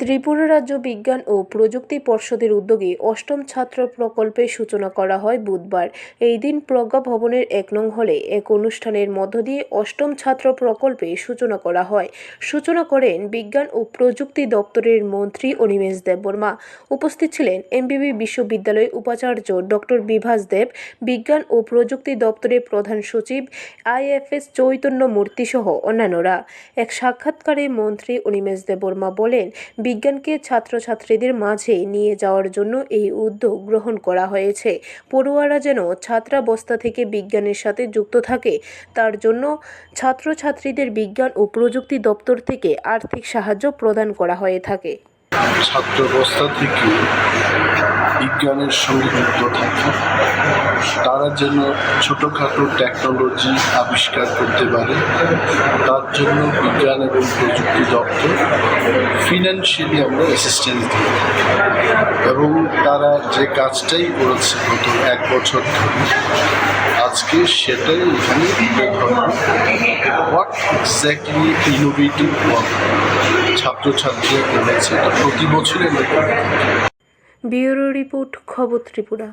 ত্রিপুরা রাজ্য বিজ্ঞান ও প্রযুক্তি পর্ষদের উদ্যোগে অষ্টম ছাত্র প্রকল্পের সূচনা করা হয় বুধবার। এই দিন প্রজ্ঞা ভবনের এক নং হলে এক অনুষ্ঠানের মধ্য দিয়ে অষ্টম ছাত্র প্রকল্পে সূচনা করা হয়। সূচনা করেন বিজ্ঞান ও প্রযুক্তি দপ্তরের মন্ত্রী অনিমেষ দেববর্মা উপস্থিত ছিলেন এমবিবি বিশ্ববিদ্যালয়ের উপাচার্য ডক্টর বিভাস দেব, বিজ্ঞান ও প্রযুক্তি দপ্তরের প্রধান সচিব আইএফএস চৈতন্য মূর্তি সহ অন্যান্যরা। এক সাক্ষাৎকারে মন্ত্রী অনিমেষ দেববর্মা বলেন বিজ্ঞানকে ছাত্রছাত্রীদের মাঝে নিয়ে যাওয়ার জন্য এই উদ্যোগ গ্রহণ করা হয়েছে। পড়ুয়ারা যেন ছাত্রাবস্থা থেকে বিজ্ঞানের সাথে যুক্ত থাকে, তার জন্য ছাত্রছাত্রীদের বিজ্ঞান ও প্রযুক্তি দপ্তর থেকে আর্থিক সাহায্য প্রদান করা হয়ে থাকে। ছাত্রাবস্থা থেকে বিজ্ঞানের সঙ্গে যুক্ত থাকে তারা যেন ছোটোখাটো টেকনোলজি আবিষ্কার করতে পারে, তার জন্য বিজ্ঞান এবং প্রযুক্তি দপ্তর ফিনান্সিয়ালি আমরা অ্যাসিস্ট্যান্স থাকি। এবং তারা যে কাজটাই করেছে গত এক বছর ধরে, আজকে সেটাই এখানে হোয়াট এক্স্যাক্টলি ইনোভেটিভ ওয়ার্ক ছাত্রছাত্রীরা করেছে, এটা প্রতি বছরই আমরা ব্যুরো রিপোর্ট খবর ত্রিপুরা।